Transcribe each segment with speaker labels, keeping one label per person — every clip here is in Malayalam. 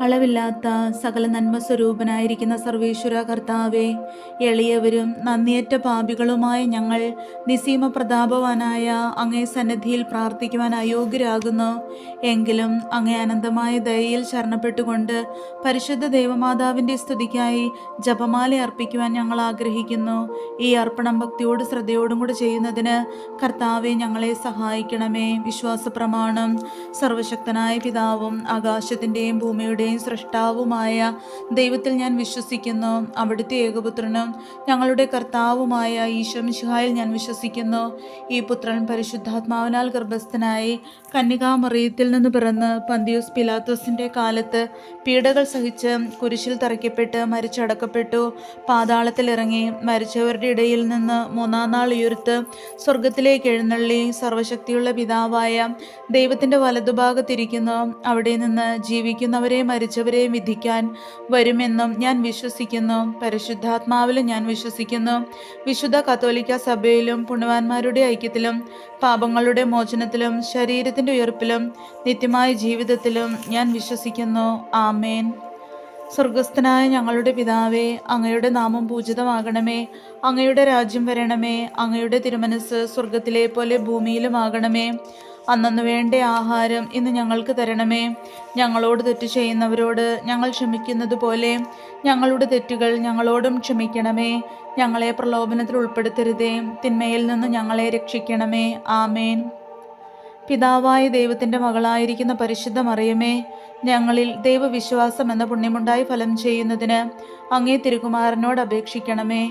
Speaker 1: അളവില്ലാത്ത സകല നന്മ സ്വരൂപനായിരിക്കുന്ന സർവേശ്വര കർത്താവെ എളിയവരും നന്ദിയേറ്റ പാപികളുമായ ഞങ്ങൾ നിസീമ പ്രതാപവാനായ അങ്ങേ സന്നിധിയിൽ പ്രാർത്ഥിക്കുവാൻ അയോഗ്യരാകുന്നു. എങ്കിലും അങ്ങേ അനന്തമായ ദയയിൽ ശരണപ്പെട്ടുകൊണ്ട് പരിശുദ്ധ ദേവമാതാവിന്റെ സ്തുതിക്കായി ജപമാല അർപ്പിക്കുവാൻ ഞങ്ങൾ ആഗ്രഹിക്കുന്നു. ഈ അർപ്പണം ഭക്തിയോട് ശ്രദ്ധയോടും കൂടെ ചെയ്യുന്നതിന് കർത്താവെ ഞങ്ങളെ സഹായിക്കണമേ. വിശ്വാസ പ്രമാണം സർവശക്തനായ പിതാവും ആകാശത്തിന്റെയും ഭൂമിയുടെയും സൃഷ്ടാവുമായ ദൈവത്തിൽ ഞാൻ വിശ്വസിക്കുന്നു. അവിടുത്തെ ഏകപുത്രനും ഞങ്ങളുടെ കർത്താവുമായ ഈശ്വമിശിഹായിൽ ഞാൻ വിശ്വസിക്കുന്നു. ഈ പുത്രൻ പരിശുദ്ധാത്മാവിനാൽ ഗർഭസ്ഥനായി കന്യകാമറിയത്തിൽ നിന്ന് പിറന്ന് പന്തിയോസ് പിലാത്തോസിന്റെ കാലത്ത് പീഡകൾ സഹിച്ച് കുരിശിൽ തറയ്ക്കപ്പെട്ട് മരിച്ചടക്കപ്പെട്ടു. പാതാളത്തിൽ ഇറങ്ങി മരിച്ചവരുടെ ഇടയിൽ നിന്ന് മൂന്നാം നാൾ ഉയർത്ത് സ്വർഗത്തിലേക്ക് എഴുന്നള്ളി സർവശക്തിയുള്ള പിതാവായ ദൈവത്തിന്റെ വലതുഭാഗത്തിരിക്കുന്നു. അവിടെ നിന്ന് ജീവിക്കുന്നവരെ മരിച്ചവരെയും വിധിക്കാൻ വരുമെന്നും ഞാൻ വിശ്വസിക്കുന്നു. പരിശുദ്ധാത്മാവിലും ഞാൻ വിശ്വസിക്കുന്നു. വിശുദ്ധ കത്തോലിക്ക സഭയിലും പുണ്യവാന്മാരുടെ ഐക്യത്തിലും പാപങ്ങളുടെ മോചനത്തിലും ശരീരത്തിന്റെ ഉയർപ്പിലും നിത്യമായ ജീവിതത്തിലും ഞാൻ വിശ്വസിക്കുന്നു. ആമേൻ. സ്വർഗസ്ഥനായ ഞങ്ങളുടെ പിതാവേ അങ്ങയുടെ നാമം പൂജിതമാകണമേ. അങ്ങയുടെ രാജ്യം വരണമേ. അങ്ങയുടെ തിരുമനസ് സ്വർഗത്തിലെ പോലെ ഭൂമിയിലുമാകണമേ. അന്നു വേണ്ട ആഹാരം ഇന്ന് ഞങ്ങൾക്ക് തരണമേ. ഞങ്ങളോട് തെറ്റ് ചെയ്യുന്നവരോട് ഞങ്ങൾ ക്ഷമിക്കുന്നത് പോലെ ഞങ്ങളുടെ തെറ്റുകൾ ഞങ്ങളോടും ക്ഷമിക്കണമേ. ഞങ്ങളെ പ്രലോഭനത്തിൽ ഉൾപ്പെടുത്തരുതേ. തിന്മയിൽ നിന്ന് ഞങ്ങളെ രക്ഷിക്കണമേ. ആമേൻ. പിതാവായ ദൈവത്തിന്റെ മകളായിരിക്കുന്ന പരിശുദ്ധ മറിയമേ ഞങ്ങളിൽ ദൈവവിശ്വാസം എന്ന പുണ്യമുണ്ടായി ഫലം ചെയ്യുന്നതിന് അങ്ങേ തിരുകുമാരനോട് അപേക്ഷിക്കണമേ.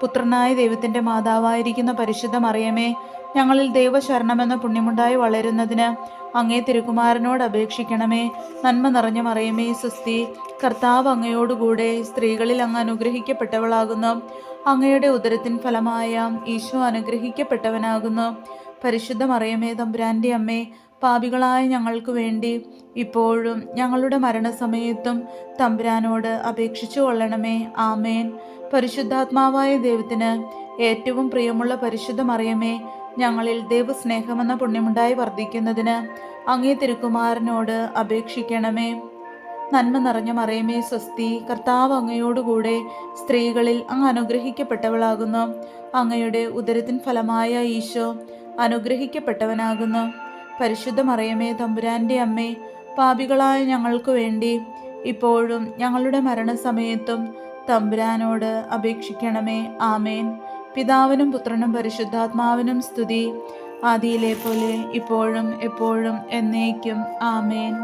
Speaker 1: പുത്രനായ ദൈവത്തിന്റെ മാതാവായിരിക്കുന്ന പരിശുദ്ധ മറിയമേ ഞങ്ങളിൽ ദൈവശരണമെന്ന പുണ്യമുണ്ടായി വളരുന്നതിന് അങ്ങേ തിരുകുമാരനോട് അപേക്ഷിക്കണമേ. നന്മ നിറഞ്ഞ മറിയമേ സുസ്തി കർത്താവ് അങ്ങയോടുകൂടെ സ്ത്രീകളിൽ അങ്ങ് അനുഗ്രഹിക്കപ്പെട്ടവളാകുന്നു. അങ്ങയുടെ ഉദരത്തിൻ ഫലമായ ഈശോ അനുഗ്രഹിക്കപ്പെട്ടവനാകുന്നു. പരിശുദ്ധ മറിയമേ തമ്പുരാന്റെ അമ്മേ പാപികളായ ഞങ്ങൾക്ക് വേണ്ടി ഇപ്പോഴും ഞങ്ങളുടെ മരണസമയത്തും തമ്പുരാനോട് അപേക്ഷിച്ചു കൊള്ളണമേ ആമേൻ. പരിശുദ്ധാത്മാവായ ദൈവത്തിന് ഏറ്റവും പ്രിയമുള്ള പരിശുദ്ധ മറിയമേ ഞങ്ങളിൽ ദൈവസ്നേഹമെന്ന പുണ്യമുണ്ടായി വർദ്ധിക്കുന്നതിന് അങ്ങേ തിരുക്കുമാരനോട് അപേക്ഷിക്കണമേ. നന്മ നിറഞ്ഞ മറിയമേ സ്വസ്തി കർത്താവ് അങ്ങയോടുകൂടെ സ്ത്രീകളിൽ അങ്ങ് അനുഗ്രഹിക്കപ്പെട്ടവളാകുന്നു. അങ്ങയുടെ ഉദരത്തിൻ ഫലമായ ഈശോ അനുഗ്രഹിക്കപ്പെട്ടവനാകുന്നു. പരിശുദ്ധ മറിയമേ തമ്പുരാന്റെ അമ്മേ പാപികളായ ഞങ്ങൾക്ക് വേണ്ടി ഇപ്പോഴും ഞങ്ങളുടെ മരണസമയത്തും തമ്പുരാനോട് അപേക്ഷിക്കണമേ. ആമേൻ. പിതാവിനും പുത്രനും പരിശുദ്ധാത്മാവിനും സ്തുതി. ആദിയിലെ പോലെ ഇപ്പോഴും എപ്പോഴും എന്നേക്കും. ആമേൻ.